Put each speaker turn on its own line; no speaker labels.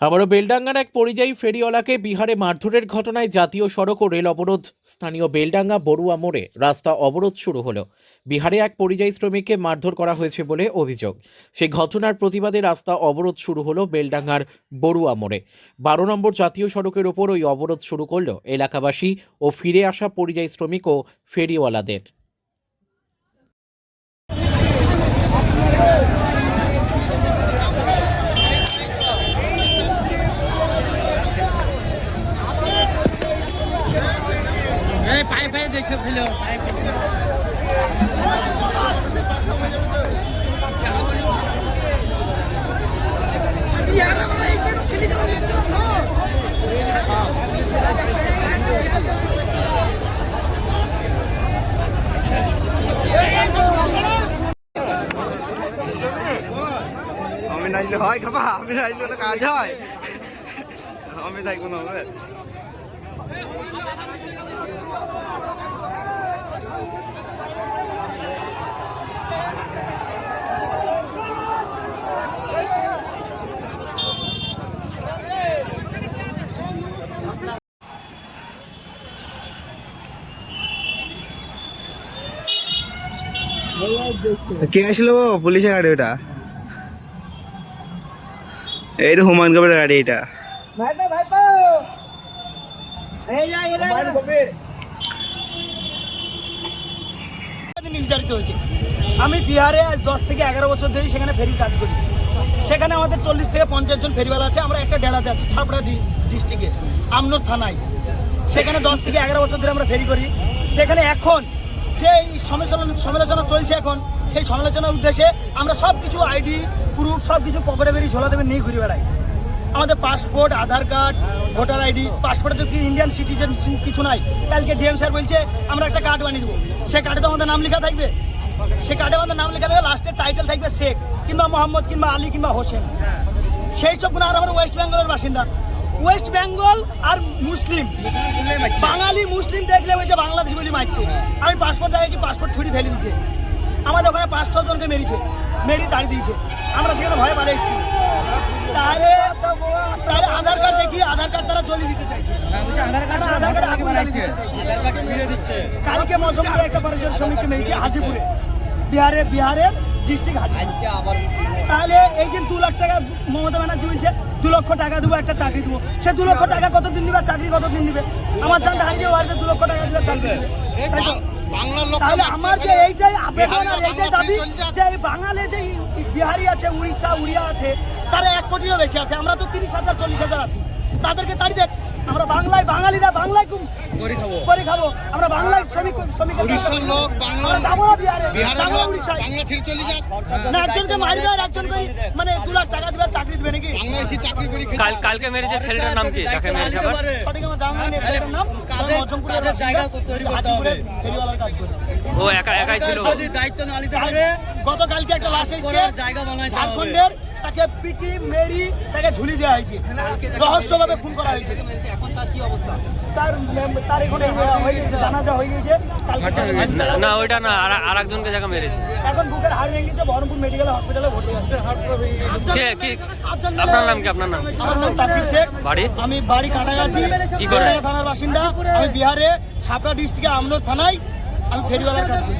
আবারও বেলডাঙ্গার এক পরিযায়ী ফেরিওয়ালাকে বিহারে মারধরের ঘটনায় জাতীয় সড়ক ও রেল অবরোধ। স্থানীয় বেলডাঙ্গা বড়ুয়া মোড়ে রাস্তা অবরোধ শুরু হলো। বিহারে এক পরিযায়ী শ্রমিককে মারধর করা হয়েছে বলে অভিযোগ। সেই ঘটনার প্রতিবাদে রাস্তা অবরোধ শুরু হলো বেলডাঙ্গার বড়ুয়া মোড়ে। বারো নম্বর জাতীয় সড়কের ওপর ওই অবরোধ শুরু করল এলাকাবাসী ও ফিরে আসা পরিযায়ী শ্রমিক ও ফেরিওয়ালাদের
এই পায়ে পায়ে দেখে ফেলো পায়ে পায়ে। ইয়ারা বলে এই পেটে ছেলে যাবে না তো।
আমি নাইলে হয় খাবা আমি নাইলে তো কাজ হয়। আমি থাকব না হবে কে আসছিল গো? পুলিশের গাড়ি ওটা? এইটা হুমায়ুন কবির গাড়ি এটা।
নির্যাতিত হয়েছে। আমি বিহারে আজ দশ থেকে এগারো বছর ধরে সেখানে ফেরি কাজ করি। সেখানে আমাদের চল্লিশ থেকে পঞ্চাশ জন ফেরিওয়ালা আছে। আমরা একটা ডেড়াতে আছি ছাপড়া ডিস্ট্রিক্টে আমনোর থানায়। সেখানে দশ থেকে এগারো বছর ধরে আমরা ফেরি করি। সেখানে এখন যে এই সমালোচনা সমালোচনা চলছে এখন, সেই সমালোচনার উদ্দেশ্যে আমরা সব কিছু আইডি প্রুফ সব কিছু পকেটে বেরিয়ে ঝোলা দেবে নিয়ে ঘুরে বেড়াই। আমাদের passport Aadhaar card voter ID পাসপোর্টে তো কি ইন্ডিয়ান সিটিজেন কিছু নাই। কালকে ডিএম স্যার বলছে, আমরা একটা কার্ড বানিয়ে দেবো। সে কার্ডে তো আমাদের নাম লেখা থাকবে। সে কার্ডে আমাদের নাম লেখা থাকবে লাস্টের টাইটেল থাকবে শেখ কিংবা মোহাম্মদ কিংবা আলী কিংবা হোসেন। সেই সব গুণ আর আমরা ওয়েস্ট বেঙ্গলের বাসিন্দা। ওয়েস্ট বেঙ্গল আর মুসলিম বাঙালি মুসলিম দেখলে হয়েছে বাংলাদেশ বলে মারছে। আমি পাসপোর্ট দেখাচ্ছি পাসপোর্ট ছুটি ফেলে দিচ্ছে আমাদের ওখানে পাঁচ ছ জনকে মেরেছে মেরি তাড়ি দিয়েছে। আমরা সেখানে ভয়ে পালিয়ে এসেছি। তাহলে তাহলে আধার কার্ড দেখি আধার কার্ড তারা চলে দিতে চাইছে। আধার কার্ড আধার কার্ড আগে ছিঁড়ে দিচ্ছে। কালকে মজমপুরে একটা পরিচয় শ্রমিককে মেরেছে হাজিপুরে বিহারে বিহারের ডিস্ট্রিক্ট তাহলে এই যে দু লাখ টাকা মমতা ব্যানার্জি বলছে দু লক্ষ টাকা দেবো একটা চাকরি দেবো। সে দু লক্ষ টাকা কতদিন দিবে চাকরি কতদিন দিবে? আমার জানতে হারিয়ে বাড়িতে দু লক্ষ টাকা দিবে চাকরি দিবে? তাহলে আমার যে এইটাই আবেদন আর এইটাই দাবি যে এই বাঙালি যে বিহারি আছে উড়িষ্যা উড়িয়া আছে তারা এক কোটিরও বেশি আছে। আমরা তো তিরিশ হাজার চল্লিশ হাজার আছি। তাদেরকে তাড়ি দেখ আমরা বাংলায় বাঙালিরা বাংলায় খুব। করে খাব। আমরা বাংলায় শ্রমিক শ্রমিক
উড়িষ্যার লোক
আমরা যাব না বিহারে। যাব না উড়িষ্যায়।
বাংলা ছেড়ে চলে যাক।
না একজনকে মারবে আর একজনকে মানে দু লাখ টাকা দিবে চাকরি দিবে নাকি?
বাংলা এসে চাকরি করে
কাল কালকে মেরেছে ছেলেটার নাম কি? মেরেছে আবার?
সঠিক আমার জানা নেই ছেলেটার নাম? মজমপুরের জায়গা তৈরি করতে হবে। ফেরিওয়ালার কাজ করে।
ও একা একাই ছিল।
দায়িত্ব না নিতে পারে। গতকালকে একটা লাশ এসেছে। জায়গা বানায় ঝাড়খণ্ডের তাকে পিটি মেরি তাকে ঝুলি দেওয়া হয়েছে। রহস্যভাবে খুন করা হয়েছে। এখন তার কি অবস্থা তার তার এখানে হয়ে গেছে জানাজা হয়ে গেছে।
না, না ওইটা না আর আর একজনকে জায়গা মেরেছে।
এখন বুকের হাড় বহরমপুর মেডিকেল হসপিটালে ভর্তি আছে
কে কি আপনার নাম কি? আপনার নাম?
আমার নাম তাসির শেখ।
বাড়ি?
আমি বাড়ি কাটাগাছি
কি
থানার বাসিন্দা। আমি বিহারে ছাপড়া ডিস্ট্রিক্টে আমনোর থানায়। আমি ফেরিওয়ালার কাজ করি